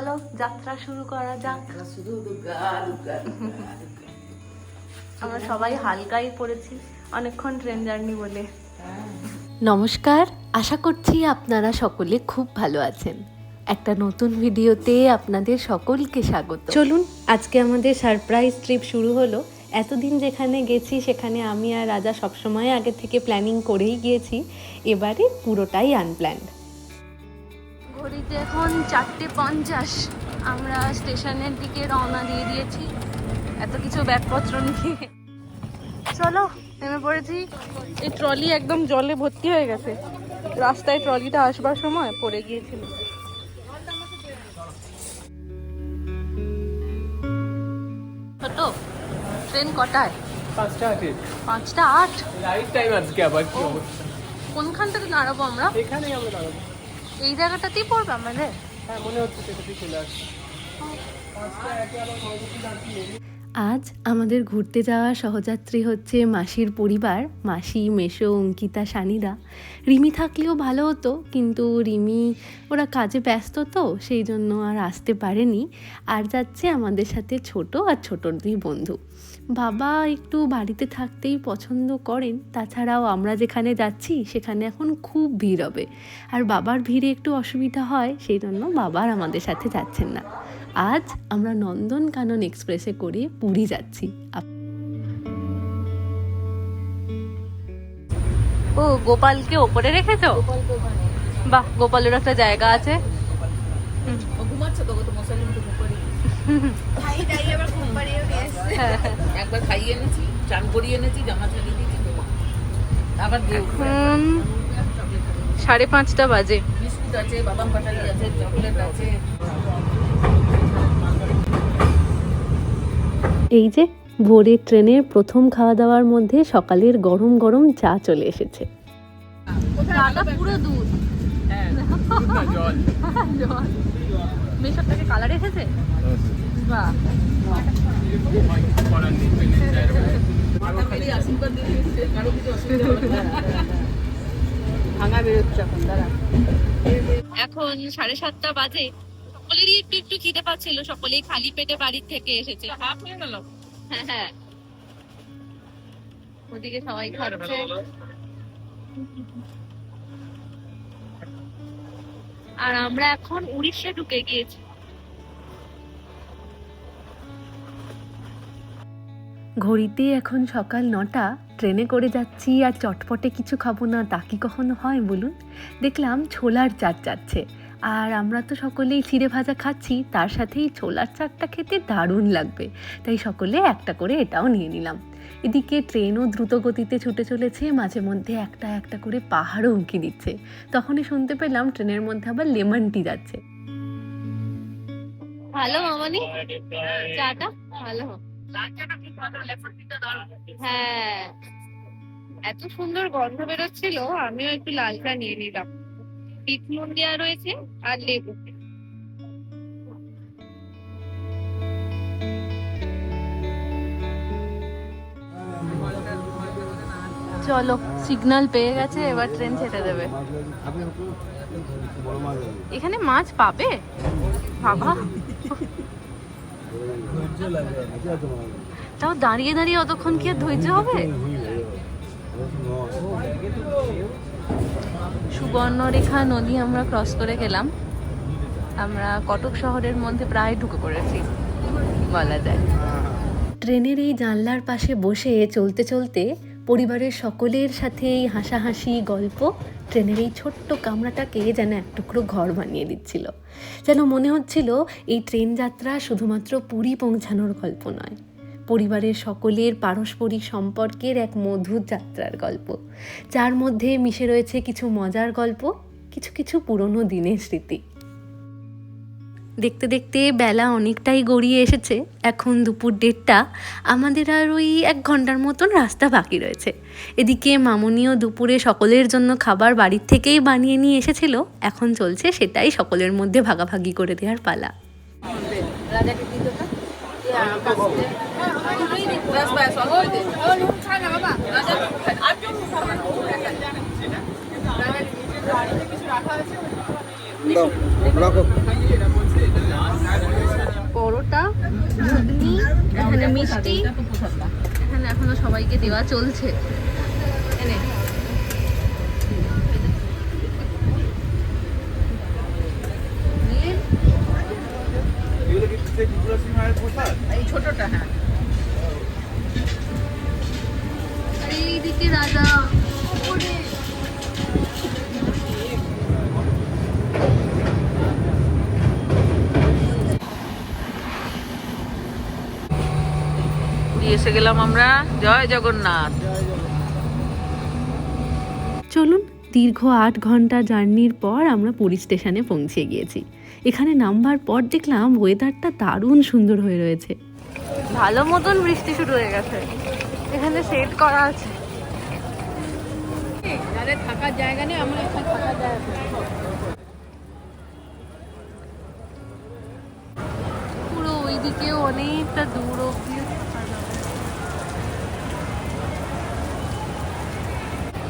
চলো যাত্রা শুরু করা যাক। আমরা সবাই হালকাই পড়েছি অনেকক্ষণ ট্রেন জার্নি বলে। হ্যাঁ। নমস্কার আশা করছি আপনারা সকলে খুব ভালো আছেন। একটা নতুন ভিডিওতে আপনাদের সকলকে স্বাগত। চলুন আজকে আমাদের সারপ্রাইজ ট্রিপ শুরু হলো। এতদিন যেখানে গেছি সেখানে আমি আর রাজা সবসময় আগে থেকে প্ল্যানিং করেই গিয়েছি। এবারে পুরোটাই আনপ্ল্যান্ড ঘড়িতে এখন চারটে পঞ্চাশ। আমরা স্টেশনের দিকে রওনা দিয়ে দিয়েছি। এত কিছু ব্যাগপত্র নিয়ে। চলো নেমে পড়েছি। এই ট্রলি একদম জলে ভর্তি হয়ে গেছে। রাস্তায় ট্রলিটা আসবার সময় পড়ে গিয়েছিল। ছোট ট্রেন কটায়? পাঁচটা পাঁচটা আট? রাইট টাইম আজকে আবার কি অবস্থা? কোনখানটাতে দাঁড়াবো আমরা? এখানেই আমরা দাঁড়াবো। এই জায়গাটাতেই পড়বে আমাদের? হ্যাঁ মনে হচ্ছে সেটাতেই চলে আসছে পাঁচটা একে আবার ময়ূরী আজ আমাদের ঘুরতে যাওয়া সহযাত্রী হচ্ছে মাসির পরিবার মাসি মেশো অঙ্কিতা সানিদা রিমি থাকলেও ভালো হতো কিন্তু রিমি ওরা কাজে ব্যস্ত তো সেই জন্য আর আসতে পারেনি। আর যাচ্ছে আমাদের সাথে ছোট আর ছোটর দুই বন্ধু। বাবা একটু বাড়িতে থাকতেই পছন্দ করেন তাছাড়াও আমরা যেখানে যাচ্ছি সেখানে এখন খুব ভিড় হবে। আর বাবার ভিড়ে একটু অসুবিধা হয় সেই জন্য বাবার আমাদের সাথে যাচ্ছেন না। আজ আমরা নন্দনকানন এক্সপ্রেসে করে পুরী যাচ্ছি। ও গোপালকে ওপরে রেখেছো? বাহ গোপালের একটা জায়গা আছে। ও ঘুমাচ্ছে তো মশারি একবার খাইয়ে এনেছি চান করিয়ে এনেছি জামা ছাড়িয়ে দিয়েছি আবার দিয়ে উঠবে। সাড়ে পাঁচটা বাজে। বিস্কুট আছে বাদাম পাটালি আছে চকলেট আছে। এই যে ভোরের ট্রেনের প্রথম খাওয়া দাওয়ার মধ্যে সকালের গরম গরম চা চলে এসেছে। পুরো দুধ হ্যাঁ জল। জল মেশার থেকে কালার এসেছে? এখন সাড়ে সাতটা বাজে। সকলেরই একটু একটু খিদে পাচ্ছিল, সকলেই খালি পেটে বাড়ির থেকে এসেছে। হ্যাঁ হ্যাঁ। ওদিকে সবাই খাচ্ছে। আর আমরা এখন উড়িষ্যা ঢুকে গিয়েছি। ঘড়িতে এখন সকাল নটা, ট্রেনে করে যাচ্ছি আর চটপটে কিছু খাব না, তা কি কখনো হয় বলুন? দেখলাম ছোলার চাট যাচ্ছে আর আমরা তো সকলেই চিড়ে ভাজা খাচ্ছি, তার সাথেই ছোলার চাটটা খেতে দারুণ লাগবে। তাই সকলে একটা করে এটাও নিয়ে নিলাম। এদিকে ট্রেনও দ্রুত গতিতে ছুটে চলেছে, মাঝে মধ্যে একটা একটা করে পাহাড়ও উঁকি দিচ্ছে। তখনই শুনতে পেলাম ট্রেনের মধ্যে আবার লেমন টি যাচ্ছে। ভালো মামানি? চাটা? ভালো। হ্যাঁ। এত সুন্দর গন্ধ বেরোচ্ছিল আমিও একটু লাল চা নিয়ে নিলাম। বিট দেওয়া রয়েছে আর লেবু। চলো সিগন্যাল পেয়ে গেছে এবার ট্রেন ছেড়ে দেবে। এখানে মাছ পাবে? বাবা। তাও দাঁড়িয়ে দাঁড়িয়ে অতক্ষণ কি আর ধৈর্য হবে? সুবর্ণরেখা নদী আমরা ক্রস করে গেলাম। আমরা কটক শহরের মধ্যে প্রায় ঢুকে পড়েছি, বলা যায়। ট্রেনের এই জানলার পাশে বসে চলতে চলতে পরিবারের সকলের সাথে এই হাসাহাসি, গল্প ট্রেনের এই ছোট্ট কামরাটাকে যেন এক টুকরো ঘর বানিয়ে দিচ্ছিল। যেন মনে হচ্ছিল এই ট্রেন যাত্রা শুধুমাত্র পুরী পৌঁছানোর গল্প নয়। পরিবারের সকলের পারস্পরিক সম্পর্কের এক মধুর যাত্রার গল্প। যার মধ্যে মিশে রয়েছে কিছু মজার গল্প, কিছু কিছু পুরনো দিনের স্মৃতি। দেখতে দেখতে বেলা অনেকটাই গড়িয়ে এসেছে। এখন দুপুর দেড়টা। আমাদের আর ওই এক ঘণ্টার মতন রাস্তা বাকি রয়েছে। এদিকে মামনিও দুপুরে সকলের জন্য খাবার বাড়ির থেকেই বানিয়ে নিয়ে এসেছিল। এখন চলছে সেটাই সকলের মধ্যে ভাগাভাগি করে দেওয়ার পালা। রাজাকে দিয়ে দেবে ব্যাস ব্যাস অল্প দে রাজা আর কেউ খাবে না। রাখো এখানে মিষ্টি। এটা তো প্রসাদ না এখানে এখনও সবাইকে দেওয়া চলছে। ছোটটা হ্যাঁ। এইদিকে রাজা। এসে গেলাম আমরা। জয় জগন্নাথ। চলুন দীর্ঘ আট ঘণ্টা জার্নির পর আমরা পুরী স্টেশনে পৌঁছে গিয়েছি। এখানে নামবার পর দেখলাম ওয়েদারটা দারুণ সুন্দর হয়ে রয়েছে। ভালো মতন বৃষ্টি শুরু হয়ে গেছে। এখানে সেট করা আছে। যাদের থাকার জায়গা নেই আমরা এখানে থাকার জায়গা পুরো ওইদিকে অনেকটা দূর অব্দি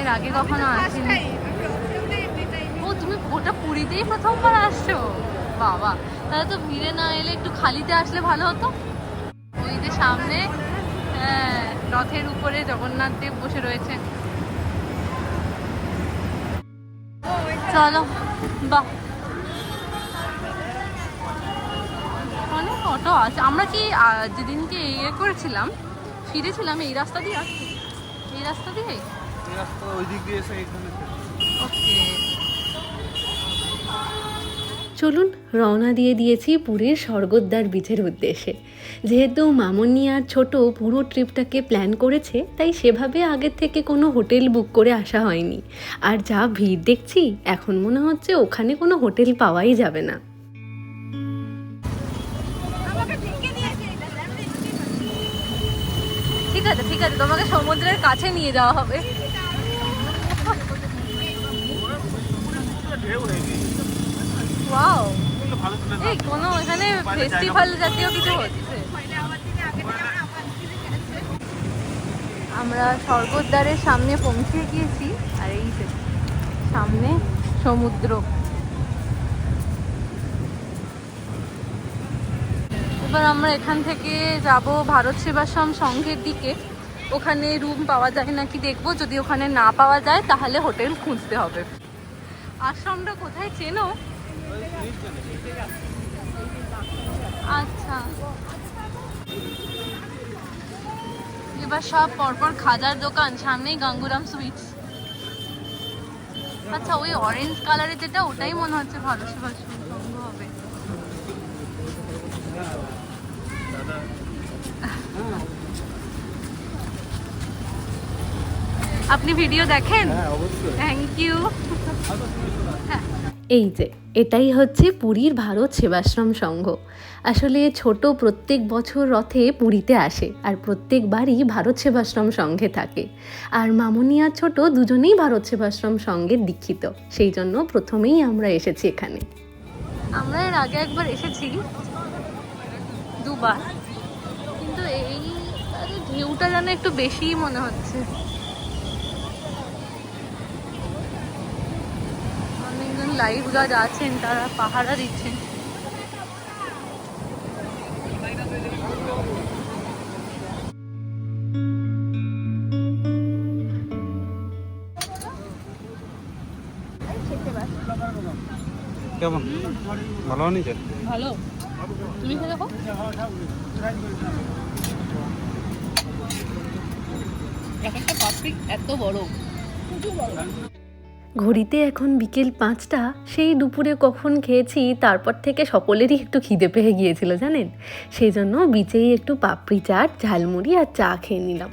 এর আগে কখনো আসিনি। ও তুমি ওটা পুরীতেই প্রথমবার আসছো? বাবা তাহলে তো ভিড়ে না এলে একটু খালিতে আসলে ভালো হতো। ওই যে সামনে হ্যাঁ রথের উপরে জগন্নাথ দেব বসে রয়েছে। চলো বাহ। অনেক অটো আছে। আমরা কি যেদিনকে ইয়ে করেছিলাম ফিরেছিলাম এই রাস্তা দিয়ে? আসছি এই রাস্তা দিয়ে এই রাস্তা ওই দিক দিয়ে এসে এখানে ওকে। চলুন রওনা দিয়ে দিয়েছি পুরীর স্বর্গদ্বার বিচের উদ্দেশ্যে। যেহেতু মামনি আর ছোট পুরো ট্রিপটাকে প্ল্যান করেছে তাই সেভাবে আগের থেকে কোনো হোটেল বুক করে আসা হয়নি। আর যা ভিড় দেখছি এখন মনে হচ্ছে ওখানে কোনো হোটেল পাওয়াই যাবে না। ঠিক আছে ঠিক আছে তোমাকে সমুদ্রের কাছে নিয়ে যাওয়া হবে ঢেউ নেই ওয়াও কিন্তু ভালো ছিল এই কোনো এখানে ফেস্টিভ্যাল জাতীয় কিছু হচ্ছে? আমরা স্বর্গদ্বারের সামনে পৌঁছে গিয়েছি, আর এই সামনে সমুদ্র। এবার আমরা এখান থেকে যাব ভারত সেবাশ্রম সংঘের দিকে। ওখানে রুম পাওয়া যায় নাকি দেখব, যদি ওখানে না পাওয়া যায় তাহলে হোটেল খুঁজতে হবে। আশ্রমটা কোথায় চেনো? আচ্ছা। এবার সব পরপর খাজার দোকান সামনেই গাঙ্গুরাম সুইটস আচ্ছা ওই অরেঞ্জ কালারের যেটা ওটাই মনে হচ্ছে ভালো সেবা হবে। আপনি ভিডিও দেখেন? হ্যাঁ থ্যাংক ইউ এই যে এটাই হচ্ছে পুরীর ভারত সেবাশ্রম সংঘ। আসলে ছোট প্রত্যেক বছর রথে পুরীতে আসে আর প্রত্যেকবারই ভারত সেবাশ্রম সংঘে থাকে। আর মামনি আর ছোট দুজনেই ভারত সেবাশ্রম সঙ্গে দীক্ষিত। সেই জন্য প্রথমেই আমরা এসেছি এখানে। আমরা এর আগে একবার এসেছি, দুবার। কিন্তু এই ঢেউটা যেন একটু বেশিই মনে হচ্ছে। অনেকজন লাইফ গার্ড আছেন, তারা পাহারা দিচ্ছেন। কেমন? ভালো হয়নি ভালো। তুমি খেয়ে দেখো। এক একটা পাপড়ি এত বড়। ঘড়িতে এখন বিকেল পাঁচটা সেই দুপুরে কখন খেয়েছি তারপর থেকে সকলেরই একটু খিদে পেয়ে গিয়েছিল জানেন? সেই জন্য বিচেই একটু পাপড়ি চাট ঝালমুড়ি আর চা খেয়ে নিলাম।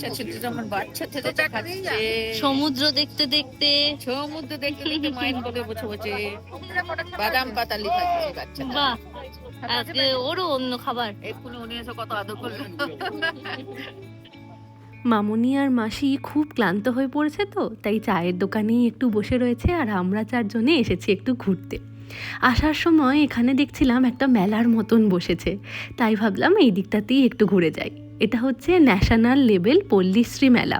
বাচ্চা ছেলেটা আমার বাচ্চা ছেলেটা খাচ্ছে সমুদ্র দেখতে দেখতে সমুদ্র দেখতে দেখতে মাইন্ড করে বসে বসে বাদাম পাতালি খাচ্ছে বাচ্চা বাহ। আজকে ওরও অন্য খাবার। এক্ষুনি উনি এসে কত আদর করল মামনি আর মাসি খুব ক্লান্ত হয়ে পড়েছে তো তাই চায়ের দোকানেই একটু বসে রয়েছে আর আমরা চারজনে এসেছি একটু ঘুরতে। আসার সময় এখানে দেখছিলাম একটা মেলার মতন বসেছে তাই ভাবলাম এই দিকটাতেই একটু ঘুরে যাই। এটা হচ্ছে ন্যাশনাল লেভেল পল্লীশ্রী মেলা।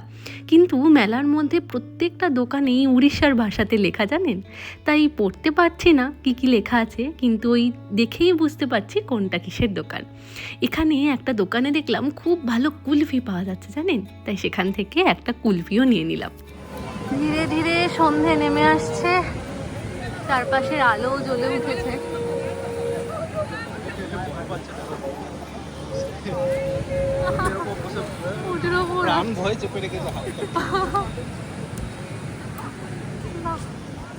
কিন্তু মেলার মধ্যে প্রত্যেকটা দোকানেই উড়িষ্যার ভাষাতে লেখা জানেন? তাই পড়তে পারছি না কি কি লেখা আছে, কিন্তু ওই দেখেই বুঝতে পারছি কোনটা কিসের দোকান। এখানে একটা দোকানে দেখলাম খুব ভালো কুলফি পাওয়া যাচ্ছে জানেন? তাই সেখান থেকে একটা কুলফিও নিয়ে নিলাম। ধীরে ধীরে সন্ধে নেমে আসছে। চারপাশের আলো জ্বলে উঠেছে। উপর। প্রাণ ভয়ে চেপে রেখেছে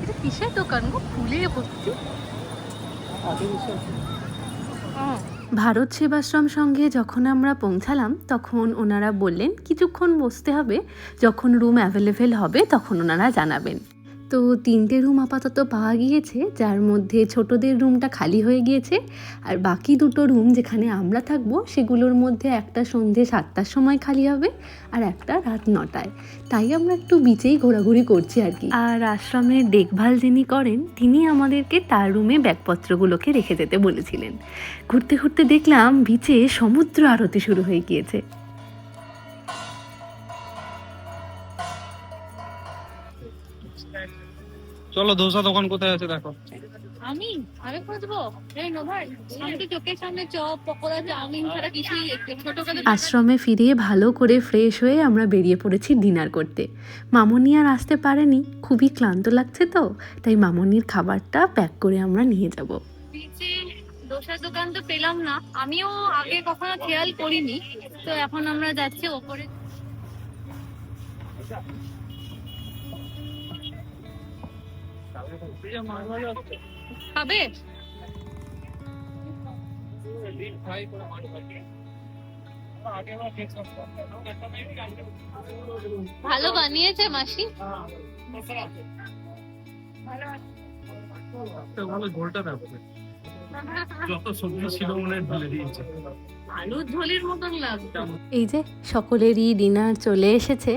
এটা কিসের দোকান গো? ফুলে ভর্তি। ভারত সেবাশ্রম সঙ্গে যখন আমরা পৌঁছালাম তখন ওনারা বললেন কিছুক্ষণ বসতে হবে। যখন রুম অ্যাভেলেবেল হবে তখন ওনারা জানাবেন। তো তিনটে রুম আপাতত পাওয়া গিয়েছে, যার মধ্যে ছোটদের রুমটা খালি হয়ে গিয়েছে, আর বাকি দুটো রুম যেখানে আমরা থাকব সেগুলোর মধ্যে একটা সন্ধে সাতটার সময় খালি হবে আর একটা রাত নটায়। তাই আমরা একটু বিচেই ঘোরাঘুরি করছি আর কি। আর আশ্রমের দেখভাল যিনি করেন, তিনি আমাদেরকে তার রুমে ব্যাগপত্রগুলোকে রেখে যেতে বলেছিলেন। ঘুরতে ঘুরতে দেখলাম বিচে সমুদ্র আরতি শুরু হয়ে গিয়েছে। চলো ধোসা দোকান কোথায় আছে দেখো। আমি আমি খুঁজবো এই নো ভাই আমি তো চোখের সামনে চপ পকোড়া চাউমিন ছাড়া কিছুই ছোটবেলা আশ্রমে ফিরে ভালো করে ফ্রেশ হয়ে আমরা বেরিয়ে পড়েছি ডিনার করতে। মামনি আর আসতে পারেনি খুবই ক্লান্ত লাগছে তো তাই মামনির খাবারটা প্যাক করে আমরা নিয়ে যাব। দোসার দোকান তো পেলাম না আমিও আগে কখনো খেয়াল করিনি তো এখন আমরা যাচ্ছি ওপরে। খাবে? ভালো বানিয়েছে মাসি। ভালো ঝোলটা লাগছে। এই যে সকলেরই ডিনার চলে এসেছে।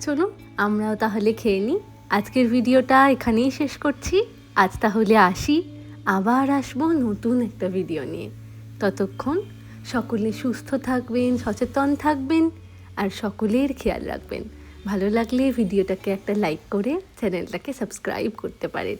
চলুন আমরাও তাহলে খেয়ে নিই। আজকের ভিডিওটা এখানেই শেষ করছি। আজ তাহলে আসি, আবার আসব নতুন একটা ভিডিও নিয়ে। ততক্ষণ সকলে সুস্থ থাকবেন, সচেতন থাকবেন আর সকলের খেয়াল রাখবেন। ভালো লাগলে ভিডিওটাকে একটা লাইক করে চ্যানেলটাকে সাবস্ক্রাইব করতে পারেন।